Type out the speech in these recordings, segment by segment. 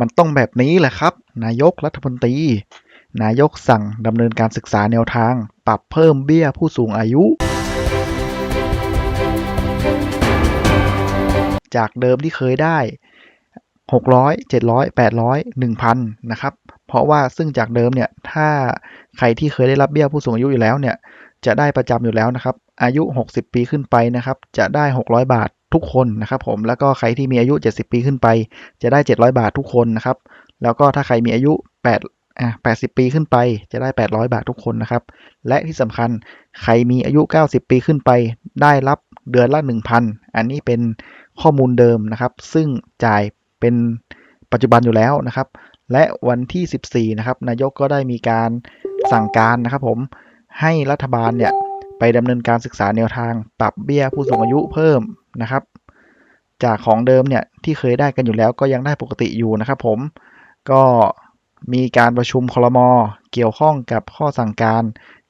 มันต้องแบบนี้แหละครับ นายกรัฐมนตรี นายกสั่งดำเนินการศึกษาแนวทาง ปรับเพิ่มเบี้ยผู้สูงอายุ จากเดิมที่เคยได้ 600 700 800 1,000 นะครับ เพราะว่าซึ่งจากเดิมเนี่ย ถ้าใครที่เคยได้รับเบี้ยผู้สูงอายุอยู่แล้วเนี่ย จะได้ประจำอยู่แล้วนะครับ อายุ 60 ปีขึ้นไปนะครับ จะได้ 600 บาท ทุกคนนะครับผมแล้วก็ใครที่มีอายุ 70 ปีขึ้นไป จะได้ 700 บาททุกคนนะครับ แล้วก็ถ้าใครมีอายุ8อะ80 ปีขึ้นไป จะได้ 800 บาททุกคนนะครับ และที่สำคัญใครมีอายุ 90 ปีขึ้นไป ได้รับเดือนละ 1,000 อันนี้เป็นข้อมูลเดิมนะครับ ซึ่งจ่ายเป็นปัจจุบันอยู่แล้วนะครับ และวันที่ 14 นะครับ นายกก็ได้มีการสั่งการนะครับผมให้รัฐบาลเนี่ย ไปดำเนินการศึกษาแนวทาง ปรับเบี้ยผู้สูงอายุเพิ่มนะครับ จากของเดิมเนี่ยที่เคยได้กันอยู่แล้วก็ยังได้ปกติอยู่นะครับผมก็มีการประชุมคลมเกี่ยวข้องกับข้อสั่งการ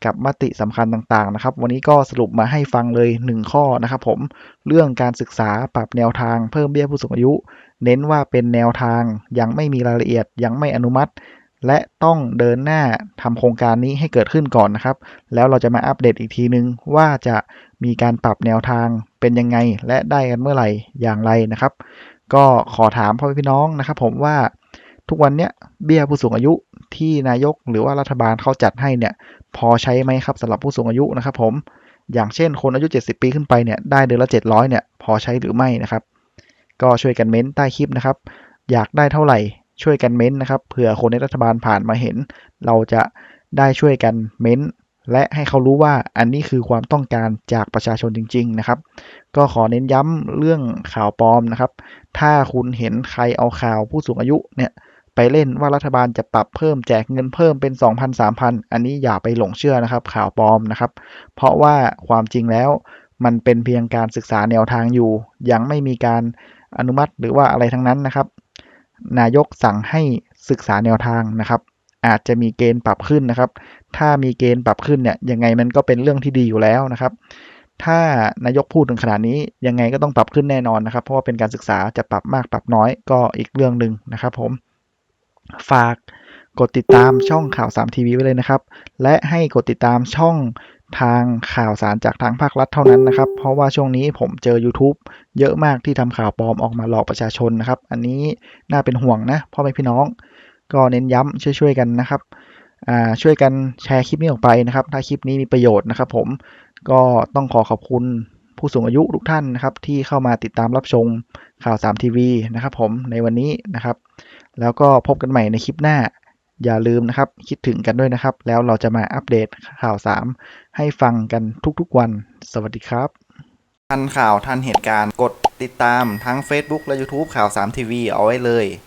กับมติสำคัญต่างๆนะครับ วันนี้ก็สรุปมาให้ฟังเลย 1 ข้อนะครับผมเรื่องการศึกษาปรับแนวทางเพิ่มเบี้ยผู้สูงอายุ เน้นว่าเป็นแนวทางยังไม่มีรายละเอียดยังไม่อนุมัติ และต้องเดินหน้าทำโครงการนี้ให้เกิดขึ้นก่อนนะครับ แล้วเราจะมาอัปเดตอีกทีนึงว่าจะมีการปรับแนวทางเป็นยังไง และได้กันเมื่อไหร่อย่างไรนะครับ ก็ขอถามพ่อพี่น้องนะครับ ผมว่าทุกวันเนี้ยเบี้ยผู้สูงอายุที่นายกหรือว่ารัฐบาลเขาจัดให้เนี่ย พอใช้ไหมครับสำหรับผู้สูงอายุนะครับ ผมอย่างเช่นคนอายุ 70 ปีขึ้นไปเนี่ยได้เดือนละ 700เนี่ยพอใช้หรือไม่นะครับ ก็ช่วยกันเม้นใต้คลิปนะครับ อยากได้เท่าไหร่ ช่วยกันเม้นนะครับเผื่อคนในรัฐบาลผ่านมาเห็น เราจะได้ช่วยกันเม้น และให้เขารู้ว่าอันนี้คือความต้องการจากประชาชนจริง ๆ นะครับ ก็ขอเน้นย้ำเรื่องข่าวปลอมนะครับ ถ้าคุณเห็นใครเอาข่าวผู้สูงอายุเนี่ยไปเล่นว่ารัฐบาลจะปรับเพิ่มแจกเงินเพิ่มเป็น 2,000 3,000 อันนี้อย่าไปหลงเชื่อนะครับ ข่าวปลอมนะครับ เพราะว่าความจริงแล้วมันเป็นเพียงการศึกษาแนวทางอยู่ ยังไม่มีการอนุมัติหรือว่าอะไรทั้งนั้นนะครับ นายกสั่งให้ศึกษาแนวทางนะครับ อาจจะมีเกณฑ์ปรับขึ้นนะครับ ถ้ามีเกณฑ์ปรับขึ้นเนี่ยยังไงมันก็เป็นเรื่องที่ดีอยู่แล้วนะครับ ถ้านายกพูดถึงขนาดนี้ยังไงก็ต้องปรับขึ้นแน่นอนนะครับ เพราะว่าเป็นการศึกษาจะปรับมากปรับน้อยก็อีกเรื่องหนึ่งนะครับ ผม ฝากกดติดตามช่องข่าว3ทีวีไว้เลยนะครับ และให้กดติดตามช่อง ทางข่าวสารจากทางภาครัฐเท่านั้นนะครับ เพราะว่าช่วงนี้ผมเจอ YouTube เยอะมากที่ทำข่าวปลอมออกมาหลอกประชาชนนะครับ อันนี้น่าเป็นห่วงนะพ่อแม่พี่น้อง ก็เน้นย้ำช่วยๆกันนะครับอ่าช่วยกันแชร์คลิปนี้ออกไปนะครับ ถ้าคลิปนี้มีประโยชน์นะครับผมก็ต้องขอขอบคุณผู้สูงอายุทุกท่านนะครับ ที่เข้ามาติดตามรับชมข่าว3ทีวีนะครับผมในวันนี้นะครับ แล้วก็พบกันใหม่ในคลิปหน้า อย่าลืมนะครับ คิดถึงกันด้วยนะครับ แล้วเราจะมาอัปเดตข่าว 3 ให้ฟังกันทุกๆวัน สวัสดีครับ ทันข่าวทันเหตุการณ์กดติดตามทั้ง Facebook และ YouTube ข่าว3ทีวีเอาไว้เลย